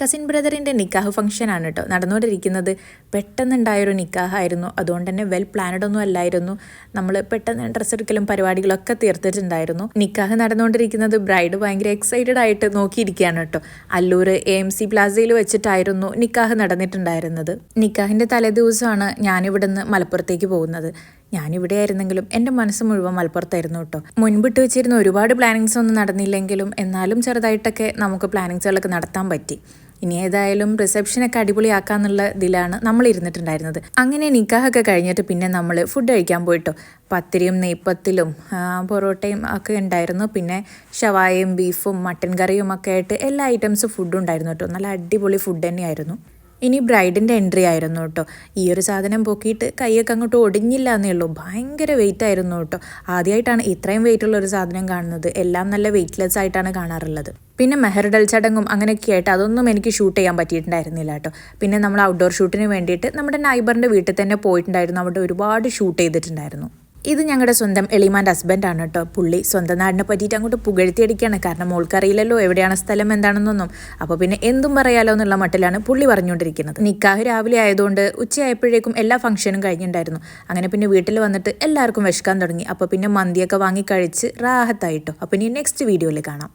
Cousin ബ്രദറിന്റെ നിക്കാഹ് ഫംഗ്ഷനാണ് കേട്ടോ നടന്നുകൊണ്ടിരിക്കുന്നത് പെട്ടെന്നുണ്ടായൊരു നിക്കാഹായിരുന്നു. അതുകൊണ്ട് തന്നെ വെൽ പ്ലാനഡ് ഒന്നും അല്ലായിരുന്നു. നമ്മൾ പെട്ടെന്ന് ഡ്രസ്സ് എടുക്കലും പരിപാടികളൊക്കെ തീർത്തിട്ടുണ്ടായിരുന്നു. നിക്കാഹ് നടന്നുകൊണ്ടിരിക്കുന്നത് ബ്രൈഡ് ഭയങ്കര എക്സൈറ്റഡ് ആയിട്ട് നോക്കിയിരിക്കുകയാണ് കേട്ടോ അല്ലൂർ എ എം സി പ്ലാസയിൽ വെച്ചിട്ടായിരുന്നു നിക്കാഹ് നടന്നിട്ടുണ്ടായിരുന്നത്. നിക്കാഹിന്റെ തലേദിവസമാണ് ഞാനിവിടുന്ന് മലപ്പുറത്തേക്ക് പോകുന്നത്. ഞാനിവിടെ ആയിരുന്നെങ്കിലും എന്റെ മനസ്സ് മുഴുവൻ മലപ്പുറത്തായിരുന്നു കേട്ടോ മുൻപിട്ട് വെച്ചിരുന്ന ഒരുപാട് പ്ലാനിങ്സ് ഒന്നും നടന്നില്ലെങ്കിലും എന്നാലും ചെറുതായിട്ടൊക്കെ നമുക്ക് പ്ലാനിങ്സുകളൊക്കെ നടത്താൻ പറ്റി. ഇനി ഏതായാലും റിസപ്ഷനൊക്കെ അടിപൊളിയാക്കാന്നുള്ള ഇതിലാണ് നമ്മൾ ഇരുന്നിട്ടുണ്ടായിരുന്നത് അങ്ങനെ നിക്കാഹൊക്കെ കഴിഞ്ഞിട്ട് പിന്നെ നമ്മൾ ഫുഡ് കഴിക്കാൻ പോയിട്ടോ. പത്തിരിയും നെയ്പ്പത്തിലും പൊറോട്ടയും ഒക്കെ ഉണ്ടായിരുന്നു. പിന്നെ ഷവായയും ബീഫും മട്ടൻ കറിയും ഒക്കെ ആയിട്ട് എല്ലാ ഐറ്റംസും ഫുഡ് ഉണ്ടായിരുന്നു കേട്ടോ. നല്ല അടിപൊളി ഫുഡ് തന്നെയായിരുന്നു. ഇനി ബ്രൈഡിന്റെ എൻട്രി ആയിരുന്നു കേട്ടോ. ഈ ഒരു സാധനം പൊക്കിയിട്ട് കൈയൊക്കെ അങ്ങോട്ട് ഒടിഞ്ഞില്ല എന്നേ ഉള്ളൂ. ഭയങ്കര വെയിറ്റ് ആയിരുന്നു കേട്ടോ. ആദ്യമായിട്ടാണ് ഇത്രയും വെയിറ്റ് ഉള്ള ഒരു സാധനം കാണുന്നത്. എല്ലാം നല്ല വെയിറ്റ്ലെസ് ആയിട്ടാണ് കാണാറുള്ളത്. പിന്നെ മെഹർഡൽ ചടങ്ങും അങ്ങനെയൊക്കെ ആയിട്ട് അതൊന്നും എനിക്ക് ഷൂട്ട് ചെയ്യാൻ പറ്റിയിട്ടുണ്ടായിരുന്നില്ല കേട്ടോ. പിന്നെ നമ്മൾ ഔട്ട്ഡോർ ഷൂട്ടിന് വേണ്ടിയിട്ട് നമ്മുടെ നൈബറിന്റെ വീട്ടിൽ തന്നെ പോയിട്ടുണ്ടായിരുന്നു. അവിടെ ഒരുപാട് ഷൂട്ട് ചെയ്തിട്ടുണ്ടായിരുന്നു. ഇത് ഞങ്ങളുടെ സ്വന്തം എളിമാന്റെ ഹസ്ബൻഡാണ് കേട്ടോ പുള്ളി സ്വന്തം നാടിനെ പറ്റിയിട്ട് അങ്ങോട്ട് പുകഴ്ത്തിയടിക്കുകയാണ് കാരണം മോൾക്കറിയില്ലല്ലോ എവിടെയാണ് സ്ഥലം എന്താണെന്നൊന്നും. അപ്പോൾ പിന്നെ എന്തും പറയാലോ എന്നുള്ള മട്ടിലാണ് പുള്ളി പറഞ്ഞുകൊണ്ടിരിക്കുന്നത്. നിക്കാഹ് രാവിലെ ആയതുകൊണ്ട് ഉച്ചയായപ്പോഴേക്കും എല്ലാ ഫംഗ്ഷനും കഴിഞ്ഞിട്ടുണ്ടായിരുന്നു അങ്ങനെ പിന്നെ വീട്ടിൽ വന്നിട്ട് എല്ലാവർക്കും വിശക്കാൻ തുടങ്ങി. അപ്പോൾ പിന്നെ മന്തിയൊക്കെ വാങ്ങി കഴിച്ച് റാഹത്തായിട്ടോ അപ്പോൾ ഇനി നെക്സ്റ്റ് വീഡിയോയിൽ കാണാം.